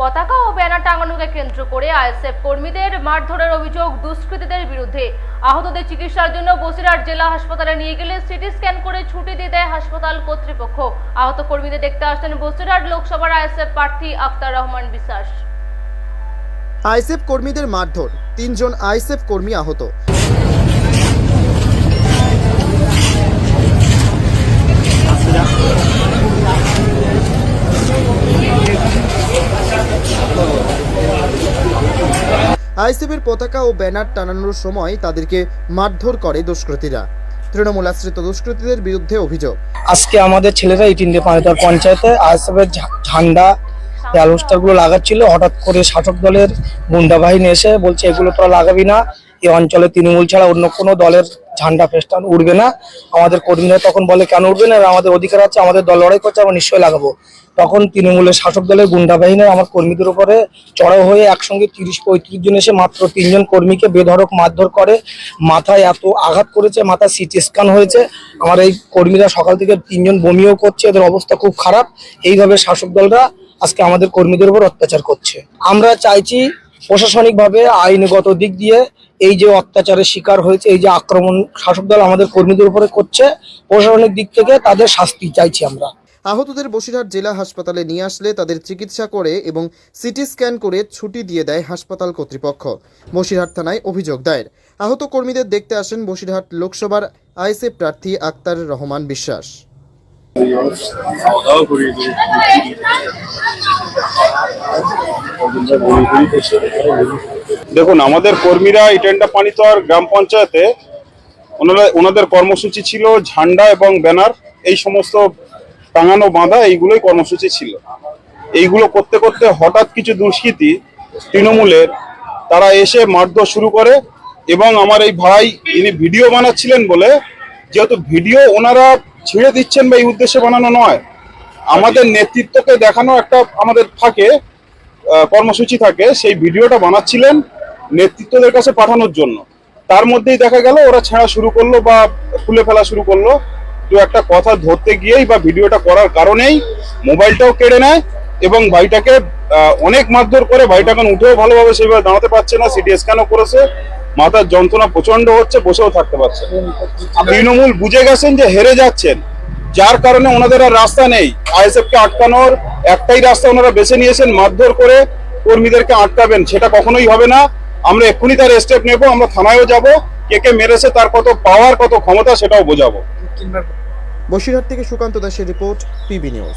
পতাকা ও ব্যানার টাঙানোকে কেন্দ্র করে আইএসএফ কর্মীদের মারধরের অভিযোগ দুষ্কৃতীদের বিরুদ্ধে। আহতদের চিকিৎসার জন্য বসিরহাট জেলা হাসপাতালে নিয়ে গেলে সিটি স্ক্যান করে ছুটি দিয়ে দেয় হাসপাতাল কর্তৃপক্ষ। আহত কর্মীদের দেখতে আসছেন বসিরহাট লোকসভার আইএসএফ প্রার্থী আক্তার রহমান বিশ্বাস। আইএসএফ কর্মীদের মারধর। তিনজন আইএসএফ কর্মী আহত। আইসিবির পতাকা ও ব্যানার টানানোর সময় তাদেরকে মারধর করে দুষ্কৃতীরা। তৃণমূল আশ্রিত দুষ্কৃতীদের বিরুদ্ধে অভিযোগ। আজকে আমাদের ছেলেরা তিনটে পাঁচটার পঞ্চায়েতে আইসিবির ঝান্ডা গুলো লাগাচ্ছিল। হঠাৎ করে শাসক দলের গুন্ডা বাহিনী এসে বলছে, এগুলো তোরা লাগাবি না। এই অঞ্চলে তৃণমূল ছাড়া অন্য কোনো দলের ঝান্ডা ফেস্টান উঠবে না। আমাদের কর্মীরা তখন বলে, কেন উঠবে না? আমাদের অধিকার আছে, আমাদের দল লড়াই করছে, আমরা নিশ্চয়ই লাগাবো। তখন তৃণমূলের শাসক দলের গুন্ডা বাহিনী আমার কর্মীদের উপরে চড়াও হয়ে একসঙ্গে তিরিশ, পঁয়ত্রিশ জন এসে মাত্র তিনজন কর্মীকে বেধড়ক মারধর করে, মাথায় এত আঘাত করেছে মাথা সিটি স্ক্যান হয়েছে। আমার এই কর্মীরা সকাল থেকে তিনজন বমিও করছে, এদের অবস্থা খুব খারাপ। এইভাবে শাসক দলরা আজকে আমাদের কর্মীদের উপর অত্যাচার করছে। আমরা চাইছি প্রশাসনিকভাবে আইনগত দিক দিয়ে এই যে অত্যাচারের শিকার হয়েছে এই যে আক্রমণ শাসক দল আমাদের কর্মীদের উপরে করছে প্রশাসনিক দিক থেকে তাদের শাস্তি চাইছি আমরা। আহতদের বসিরহাট জেলা হাসপাতালে নিয়ে আসলে তাদের চিকিৎসা করে এবং সিটি স্ক্যান করে ছুটি দিয়ে দেয় হাসপাতাল কর্তৃপক্ষ। বসিরহাট থানায় অভিযোগ দায়ের। আহত কর্মীদের দেখতে আসেন বসিরহাট লোকসভার আইসে প্রার্থী আক্তার রহমান বিশ্বাস। দেখুন, আমাদের কর্মীরা ইটেন্ডা পানিতর গ্রাম পঞ্চায়েতে ওনারা, ওনাদের কর্মসূচি ছিল ঝান্ডা এবং ব্যানার, এই সমস্ত টাঙানো বাঁধা, এইগুলোই কর্মসূচি ছিল। এইগুলো করতে করতে হঠাৎ কিছু দুষ্কৃতী তৃণমূলের, তারা এসে মারধর শুরু করে এবং আমার এই ভাই, ইনি ভিডিও বানাচ্ছিলেন বলে, যেহেতু ভিডিও ওনারা ছিঁড়ে দিচ্ছেন বা এই উদ্দেশ্যে বানানো নয়, আমাদের নেতৃত্বকে দেখানো একটা আমাদের থাকে কর্মসূচি থাকে, সেই ভিডিওটা বানাচ্ছিলেন নেতৃত্বদের কাছে পাঠানোর জন্য। তার মধ্যেই দেখা গেল, ওরা ছেঁড়া শুরু করল বা খুলে ফেলা শুরু করল। তো একটা কথা ধরতে গিয়েই বা ভিডিওটা করার কারণেই মোবাইলটাও কেড়ে নেয় এবং ভাইটাকে অনেক মারধর করে ভাইটা এখন উঠেও ভালোভাবে সেভাবে দাঁড়াতে পারছে না সিটি স্ক্যানও করেছে, মাথার যন্ত্রণা প্রচণ্ড হচ্ছে, বসেও থাকতে পারছে। তৃণমূল বুঝে গেছেন যে হেরে যাচ্ছেন, যার কারণে ওনাদের আর রাস্তা নেই। আইএসএফ কে আটকানোর একটাই রাস্তা ওনারা বেছে নিয়েছেন, মারধর করে কর্মীদেরকে আটকাবেন, সেটা কখনোই হবে না। আমরা এক্ষুনি তার স্টেপ নেব, আমরা থানায়ও যাব, কে কে মেরেছে, তার কত পাওয়ার কত ক্ষমতা সেটাও বোঝাবো। বসিরহাট থেকে সুকান্ত দাসের রিপোর্ট পিবি নিউজ